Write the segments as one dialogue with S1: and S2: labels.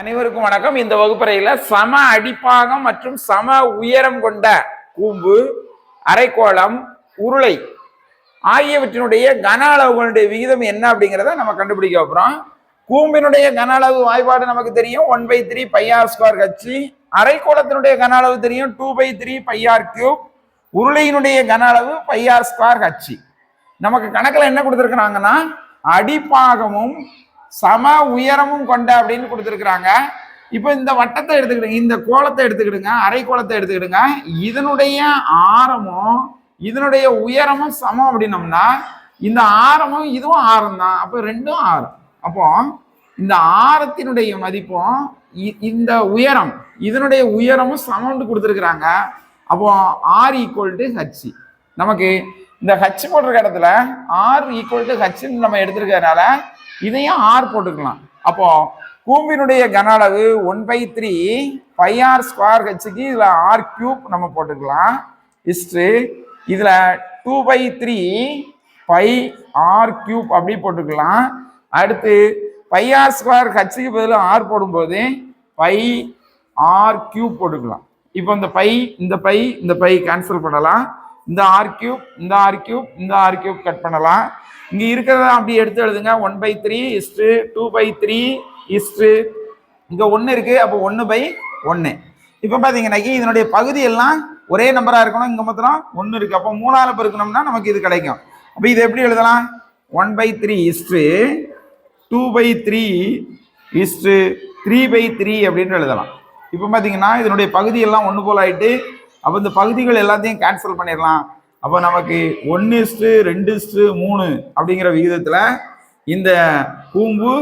S1: அனைவருக்கும் வணக்கம். இந்த வகுப்பறையில சம அடிப்பாகம் மற்றும் சம உயரம் கொண்ட கூம்பு அரைக்கோளம் உருளை ஆகியவற்றினுடைய கன அளவுகளுடைய விகிதம் என்ன அப்படிங்கிறத நம்ம கண்டுபிடிக்க போகிறோம் கூம்பினுடைய கன அளவு வாய்ப்பாடு நமக்கு தெரியும். One by three pi r square கட்சி அரைக்கோளத்தினுடைய கன அளவு தெரியும். Two by three pi r cube. உருளையினுடைய கன அளவு பையார் ஸ்கொயர் கட்சி நமக்கு கணக்கில் என்ன கொடுத்துருக்குறாங்கன்னா அடிப்பாகமும் சம உயரமும் கொண்ட அப்படின்னு கொடுத்துருக்குறாங்க. இப்போ இந்த வட்டத்தை எடுத்துக்கிடுங்க. இந்த கோலத்தை எடுத்துக்கிடுங்க. அரை கோலத்தை எடுத்துக்கிடுங்க. இதனுடைய ஆரமும் இதனுடைய உயரமும் சமம் அப்படின்னம்னா இந்த ஆரமும் இதுவும் ஆரம் தான். அப்போ ரெண்டும் ஆரம். அப்போ இந்த ஆரத்தினுடைய மதிப்பும் இ- இந்த உயரம் இதனுடைய உயரமும் சமம்னு கொடுத்துருக்குறாங்க. அப்போ ஆர் ஈக்குவல் டு ஹச் நமக்கு இந்த ஹச் போட்டிருக்க இடத்துல ஆர் ஈக்குவல் டு ஹச்னு நம்ம எடுத்திருக்கறனால இதையும் ஆர் போட்டுக்கலாம். அப்போ கூம்பினுடைய கன அளவு one by three pi r square ஹெச்சுக்கு இதில் ஆர் கியூப் நம்ம போட்டுக்கலாம். ஹிஸ்ட்ரு இதில் two by three pi r cube அப்படி போட்டுக்கலாம். அடுத்து பை ஆர் ஸ்கொயர் ஹெச்சுக்கு பதிலாக ஆர் போடும்போது பை ஆர் கியூப் போட்டுக்கலாம். இப்போ இந்த பை இந்த பை இந்த பை கேன்சல் பண்ணலாம். இந்த ஆர் கியூப் இந்த ஆர் கியூப் இந்த ஆர் கியூப் கட் பண்ணலாம். இங்கே இருக்கிறத அப்படி எடுத்து எழுதுங்க. One by three is to two by three is to இங்கே ஒன்று இருக்குது அப்போ ஒன்று பை ஒன்று இப்போ பார்த்தீங்கன்னாக்கி இதனுடைய பகுதி எல்லாம் ஒரே நம்பராக இருக்கணும். இங்கே மாத்திரம் ஒன்று இருக்குது அப்போ மூணால பெருக்கணும்னா நமக்கு இது கிடைக்கும். அப்போ இது எப்படி எழுதலாம்? One by three is to two by three is to three by three அப்படின்னு எழுதலாம். இப்போ பார்த்தீங்கன்னா இதனுடைய பகுதியெல்லாம் ஒன்று போல் ஆகிட்டு அப்போ இந்த பகுதிகள் எல்லாத்தையும் கேன்சல் பண்ணிடலாம். அப்போ நமக்கு ஒன்று இஸ்டு ரெண்டு இஸ்டு மூணு அப்படிங்கிற விகிதத்தில் இந்த கூம்பு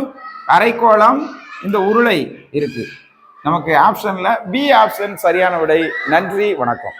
S1: அரைக்கோளம் இந்த உருளை இருக்குது நமக்கு ஆப்ஷனில் பி ஆப்ஷன் சரியான விடை. நன்றி வணக்கம்.